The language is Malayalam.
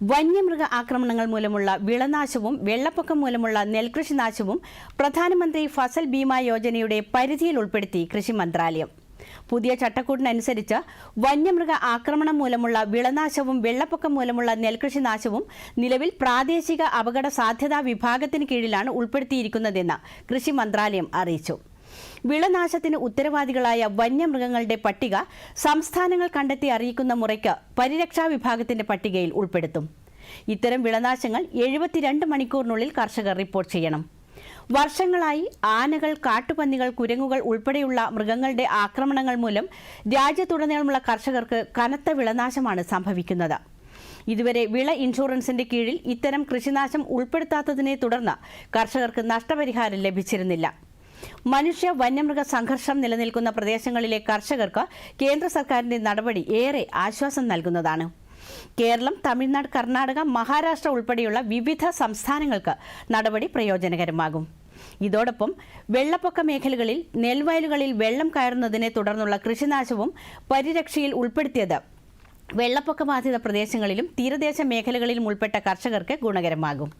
വന്യമൃഗ ആക്രമണങ്ങൾ മൂലമുള്ള വിളനാശവും വെള്ളപ്പൊക്കം മൂലമുള്ള നെൽകൃഷി നാശവും പ്രധാനമന്ത്രി ഫസൽ ബീമ യോജനയുടെ പരിധിയിൽ ഉൾപ്പെടുത്തി കൃഷി മന്ത്രാലയം. പുതിയ ചട്ടക്കൂടിനനുസരിച്ച് വന്യമൃഗ ആക്രമണം മൂലമുള്ള വിളനാശവും വെള്ളപ്പൊക്കം മൂലമുള്ള നെൽകൃഷി നാശവും നിലവിൽ പ്രാദേശിക അപകട സാധ്യതാ വിഭാഗത്തിന് കീഴിലാണ് ഉൾപ്പെടുത്തിയിരിക്കുന്നതെന്ന് കൃഷി മന്ത്രാലയം അറിയിച്ചു. വിളനാശത്തിന് ഉത്തരവാദികളായ വന്യമൃഗങ്ങളുടെ പട്ടിക സംസ്ഥാനങ്ങൾ കണ്ടെത്തി അറിയിക്കുന്ന മുറയ്ക്ക് പരിരക്ഷാ വിഭാഗത്തിന്റെ പട്ടികയിൽ ഉൾപ്പെടുത്തും. ഇത്തരം വിളനാശങ്ങൾ എഴുപത്തിരണ്ട് മണിക്കൂറിനുള്ളിൽ കർഷകർ റിപ്പോർട്ട് ചെയ്യണം. വർഷങ്ങളായി ആനകൾ കാട്ടുപന്നികൾ കുരങ്ങുകൾ ഉൾപ്പെടെയുള്ള മൃഗങ്ങളുടെ ആക്രമണങ്ങൾ മൂലം രാജ്യത്തുടനീളമുള്ള കർഷകർക്ക് കനത്ത വിളനാശമാണ് സംഭവിക്കുന്നത്. ഇതുവരെ വിള ഇൻഷുറൻസിന്റെ കീഴിൽ ഇത്തരം കൃഷിനാശം ഉൾപ്പെടുത്താത്തതിനെ തുടർന്ന് കർഷകർക്ക് നഷ്ടപരിഹാരം ലഭിച്ചിരുന്നില്ല. മനുഷ്യ വന്യമൃഗ സംഘർഷം നിലനിൽക്കുന്ന പ്രദേശങ്ങളിലെ കർഷകർക്ക് കേന്ദ്ര സർക്കാരിന്റെ നടപടി ഏറെ ആശ്വാസം നൽകുന്നതാണ്. കേരളം തമിഴ്നാട് കർണാടക മഹാരാഷ്ട്ര ഉൾപ്പെടെയുള്ള വിവിധ സംസ്ഥാനങ്ങൾക്ക് നടപടി പ്രയോജനകരമാകും. ഇതോടൊപ്പം വെള്ളപ്പൊക്ക മേഖലകളിൽ നെൽവയലുകളിൽ വെള്ളം കയറുന്നതിനെ തുടർന്നുള്ള കൃഷിനാശവും പരിരക്ഷയിൽ ഉൾപ്പെടുത്തിയത് വെള്ളപ്പൊക്ക ബാധിത പ്രദേശങ്ങളിലും തീരദേശ മേഖലകളിലും ഉൾപ്പെട്ട കർഷകർക്ക് ഗുണകരമാകും.